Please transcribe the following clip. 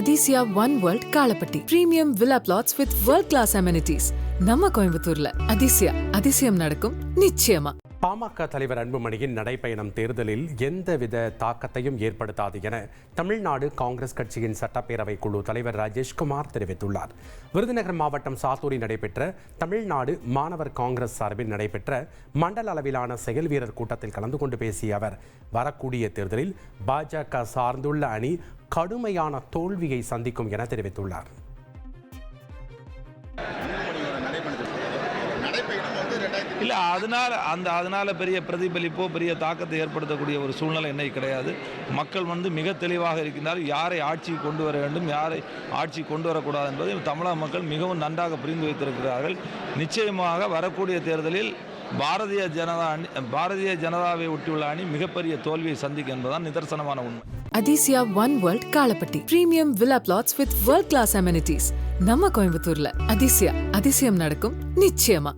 Athisaya one world Kalapatti premium villa plots with world class amenities நம்ம கோயம்புத்தூர்ல. அதிசயா அதிசயம் நடக்கும் நிச்சயமா. பாமக தலைவர் அன்புமணியின் நடைப்பயணம் தேர்தலில் எந்தவித தாக்கத்தையும் ஏற்படுத்தாது என தமிழ்நாடு காங்கிரஸ் கட்சியின் சட்டப்பேரவை குழு தலைவர் ராஜேஷ்குமார் தெரிவித்துள்ளார். விருதுநகர் மாவட்டம் சாத்தூரில் நடைபெற்ற தமிழ்நாடு மாணவர் காங்கிரஸ் சார்பில் நடைபெற்ற மண்டல அளவிலான செயல் வீரர் கூட்டத்தில் கலந்து கொண்டு பேசிய அவர் வரக்கூடிய தேர்தலில் பாஜக சார்ந்துள்ள அணி கடுமையான தோல்வியை சந்திக்கும் என தெரிவித்துள்ளார். இல்லை அதனால் அந்த அதனால் பெரிய பிரதிபலிப்போ பெரிய தாக்கத்தை ஏற்படுத்தக்கூடிய ஒரு சூழ்நிலை இன்னைக்கு கிடையாது. மக்கள் வந்து மிக தெளிவாக இருக்கின்றால் யாரை ஆட்சி கொண்டு வர வேண்டும் யாரை ஆட்சி கொண்டு வரக்கூடாது என்பதை தமிழக மக்கள் மிகவும் நன்றாக புரிந்து வைத்திருக்கிறார்கள். நிச்சயமாக வரக்கூடிய தேர்தலில் பாரதிய ஜனதா அணி பாரதிய ஜனதாவை ஒட்டியுள்ள அணி மிகப்பெரிய தோல்வியை சந்திக்கும் என்பதுதான் நிதர்சனமான உண்மை. Athisaya one world Kalapatti premium villa plots with world class amenities நம்ம கோயம்புத்தூர்ல. அதிசயா அதிசயம் நடக்கும் நிச்சயமா.